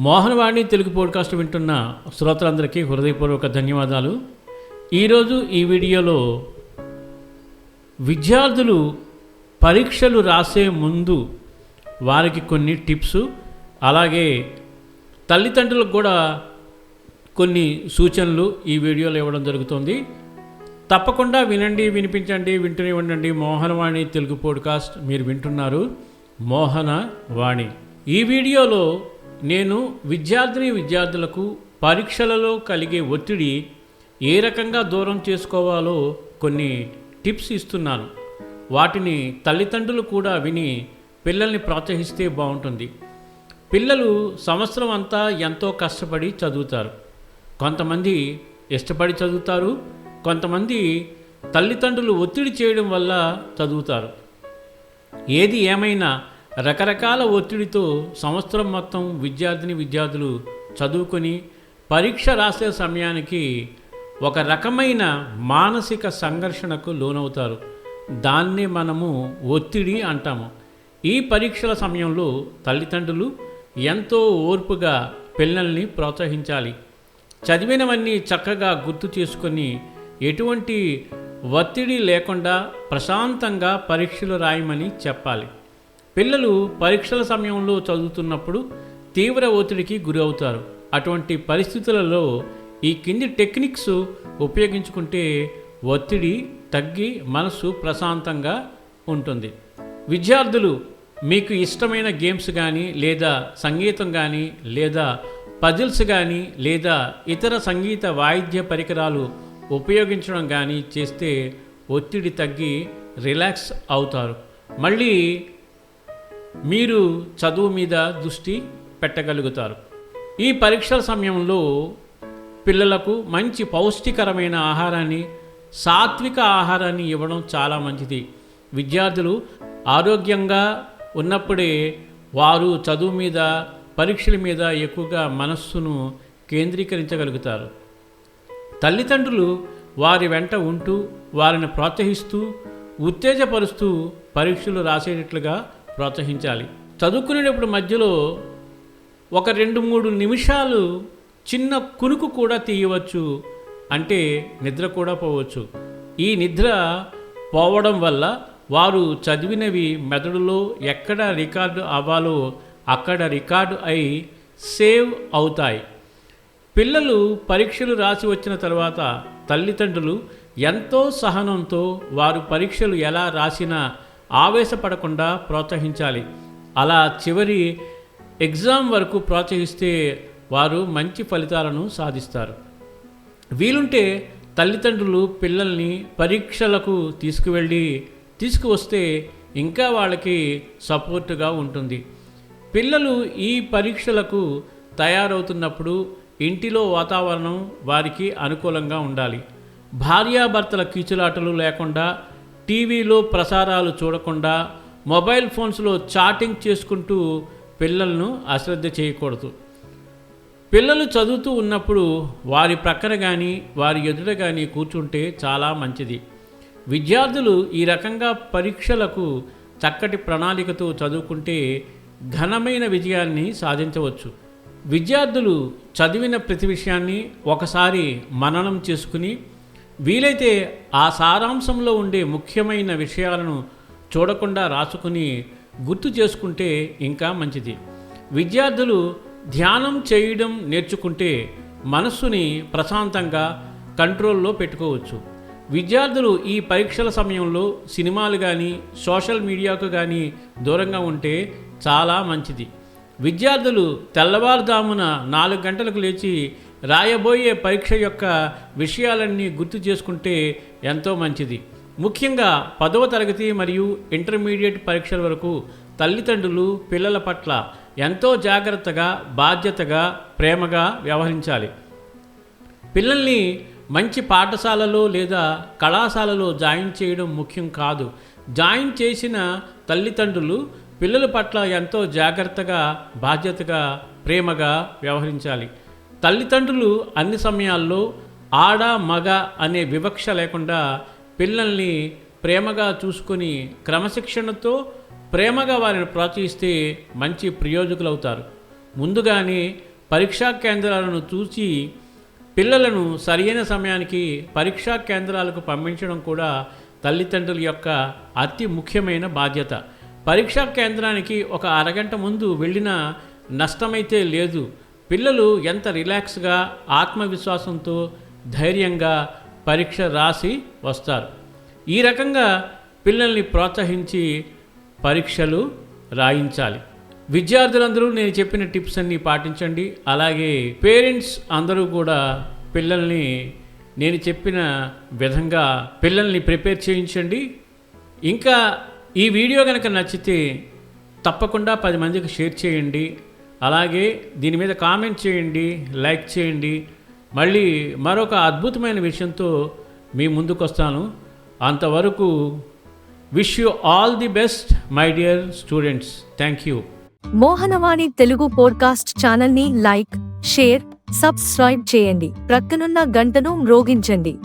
Mohanavani Telugu podcast వింటున్న శ్రోతలందరికీ హృదయపూర్వక ధన్యవాదాలు. ఈరోజు ఈ వీడియోలో విద్యార్థులు పరీక్షలు రాసే ముందు వారికి కొన్ని టిప్స్ అలాగే తల్లిదండ్రులకు కూడా కొన్ని సూచనలు ఈ వీడియోలో ఇవ్వడం జరుగుతుంది. తప్పకుండా వినండి వినిపించండి వింటూనే ఉండండి. మోహనవాణి తెలుగు పోడ్కాస్ట్ మీరు వింటున్నారు. మోహన వాణి ఈ వీడియోలో నేను విద్యార్థిని విద్యార్థులకు పరీక్షలలో కలిగే ఒత్తిడి ఏ రకంగా దూరం చేసుకోవాలో కొన్ని టిప్స్ ఇస్తున్నాను. వాటిని తల్లిదండ్రులు కూడా విని పిల్లల్ని ప్రోత్సహిస్తే బాగుంటుంది. పిల్లలు సంవత్సరం అంతా ఎంతో కష్టపడి చదువుతారు. కొంతమంది ఇష్టపడి చదువుతారు. కొంతమంది తల్లిదండ్రులు ఒత్తిడి చేయడం వల్ల చదువుతారు. ఏది ఏమైనా రకరకాల ఒత్తిడితో సంవత్సరం మొత్తం విద్యార్థిని విద్యార్థులు చదువుకొని పరీక్ష రాసే సమయానికి ఒక రకమైన మానసిక సంఘర్షణకు లోనవుతారు. దాన్ని మనము ఒత్తిడి అంటాము. ఈ పరీక్షల సమయంలో తల్లిదండ్రులు ఎంతో ఓర్పుగా పిల్లల్ని ప్రోత్సహించాలి. చదివినవన్నీ చక్కగా గుర్తు చేసుకొని ఎటువంటి ఒత్తిడి లేకుండా ప్రశాంతంగా పరీక్షలు రాయమని చెప్పాలి. పిల్లలు పరీక్షల సమయంలో చదువుతున్నప్పుడు తీవ్ర ఒత్తిడికి గురి అవుతారు అటువంటి పరిస్థితులలో ఈ కింది టెక్నిక్స్ ఉపయోగించుకుంటే ఒత్తిడి తగ్గి మనసు ప్రశాంతంగా ఉంటుంది. విద్యార్థులు మీకు ఇష్టమైన గేమ్స్ కానీ లేదా సంగీతం కానీ లేదా పజిల్స్ కానీ లేదా ఇతర సంగీత వాయిద్య పరికరాలు ఉపయోగించడం కానీ చేస్తే ఒత్తిడి తగ్గి రిలాక్స్ అవుతారు. మళ్ళీ మీరు చదువు మీద దృష్టి పెట్టగలుగుతారు. ఈ పరీక్షల సమయంలో పిల్లలకు మంచి పౌష్టికరమైన ఆహారాన్ని సాత్విక ఆహారాన్ని ఇవ్వడం చాలా మంచిది. విద్యార్థులు ఆరోగ్యంగా ఉన్నప్పుడే వారు చదువు మీద పరీక్షల మీద ఎక్కువగా మనస్సును కేంద్రీకరించగలుగుతారు. తల్లిదండ్రులు వారి వెంట ఉంటూ వారిని ప్రోత్సహిస్తూ ఉత్తేజపరుస్తూ పరీక్షలు రాసేటట్లుగా ప్రోత్సహించాలి. చదువుకునేటప్పుడు మధ్యలో ఒక రెండు మూడు నిమిషాలు చిన్న కునుకు కూడా తీయవచ్చు అంటే నిద్ర కూడా పోవచ్చు. ఈ నిద్ర పోవడం వల్ల వారు చదివినవి మెదడులో ఎక్కడ రికార్డు అవ్వాలో అక్కడ రికార్డు అయి సేవ్ అవుతాయి. పిల్లలు పరీక్షలు రాసి వచ్చిన తర్వాత తల్లిదండ్రులు ఎంతో సహనంతో వారు పరీక్షలు ఎలా రాసినా ఆవేశపడకుండా ప్రోత్సహించాలి. అలా చివరి ఎగ్జామ్ వరకు ప్రోత్సహిస్తే వారు మంచి ఫలితాలను సాధిస్తారు. వీలుంటే తల్లిదండ్రులు పిల్లల్ని పరీక్షలకు తీసుకువెళ్ళి తీసుకువస్తే ఇంకా వాళ్ళకి సపోర్టుగా ఉంటుంది. పిల్లలు ఈ పరీక్షలకు తయారవుతున్నప్పుడు ఇంటిలో వాతావరణం వారికి అనుకూలంగా ఉండాలి. భార్యాభర్తల కీచులాటలు లేకుండా టీవీలో ప్రసారాలు చూడకుండా మొబైల్ ఫోన్స్లో చాటింగ్ చేసుకుంటూ పిల్లలను అశ్రద్ధ చేయకూడదు. పిల్లలు చదువుతూ ఉన్నప్పుడు వారి ప్రక్కన కానీ వారి ఎదుట కానీ కూర్చుంటే చాలా మంచిది. విద్యార్థులు ఈ రకంగా పరీక్షలకు చక్కటి ప్రణాళికతో చదువుకుంటే ఘనమైన విజయాన్ని సాధించవచ్చు. విద్యార్థులు చదివిన ప్రతి విషయాన్ని ఒకసారి మననం చేసుకుని వీలైతే ఆ సారాంశంలో ఉండే ముఖ్యమైన విషయాలను చూడకుండా రాసుకుని గుర్తు చేసుకుంటే ఇంకా మంచిది. విద్యార్థులు ధ్యానం చేయడం నేర్చుకుంటే మనస్సుని ప్రశాంతంగా కంట్రోల్లో పెట్టుకోవచ్చు. విద్యార్థులు ఈ పరీక్షల సమయంలో సినిమాలు కానీ సోషల్ మీడియాకు కానీ దూరంగా ఉంటే చాలా మంచిది. విద్యార్థులు తెల్లవారుజామున నాలుగు గంటలకు లేచి రాయబోయే పరీక్ష యొక్క విషయాలన్నీ గుర్తు చేసుకుంటే ఎంతో మంచిది. ముఖ్యంగా పదవ తరగతి మరియు ఇంటర్మీడియట్ పరీక్షల వరకు తల్లిదండ్రులు పిల్లల పట్ల ఎంతో జాగ్రత్తగా బాధ్యతగా ప్రేమగా వ్యవహరించాలి. పిల్లల్ని మంచి పాఠశాలలో లేదా కళాశాలలో జాయిన్ చేయడం ముఖ్యం కాదు. జాయిన్ చేసిన తల్లిదండ్రులు పిల్లల పట్ల ఎంతో జాగ్రత్తగా బాధ్యతగా ప్రేమగా వ్యవహరించాలి. తల్లిదండ్రులు అన్ని సమయాల్లో ఆడ మగ అనే వివక్ష లేకుండా పిల్లల్ని ప్రేమగా చూసుకొని క్రమశిక్షణతో ప్రేమగా వారిని ప్రోత్సహిస్తే మంచి ప్రయోజకులవుతారు. ముందుగానే పరీక్షా కేంద్రాలను చూసి పిల్లలను సరైన సమయానికి పరీక్షా కేంద్రాలకు పంపించడం కూడా తల్లిదండ్రుల యొక్క అతి ముఖ్యమైన బాధ్యత. పరీక్షా కేంద్రానికి ఒక అరగంట ముందు వెళ్ళినా నష్టమైతే లేదు. పిల్లలు ఎంత రిలాక్స్గా ఆత్మవిశ్వాసంతో ధైర్యంగా పరీక్ష రాసి వస్తారు. ఈ రకంగా పిల్లల్ని ప్రోత్సహించి పరీక్షలు రాయించాలి. విద్యార్థులందరూ నేను చెప్పిన టిప్స్ అన్ని పాటించండి. అలాగే పేరెంట్స్ అందరూ కూడా పిల్లల్ని నేను చెప్పిన విధంగా పిల్లల్ని ప్రిపేర్ చేయించండి. ఇంకా ఈ వీడియో కనుక నచ్చితే తప్పకుండా పది మందికి షేర్ చేయండి. అలాగే దీని మీద కామెంట్ చేయండి లైక్ చేయండి. మళ్ళీ మరొక అద్భుతమైన విషయంతో మీ ముందుకు వస్తాను అంతవరకు wish you all the best my dear students. Thank you. Mohanavani Telugu podcast ఛానల్ని లైక్ షేర్ సబ్స్క్రైబ్ చేయండి. ప్రక్కనున్న గంటను మ్రోగించండి.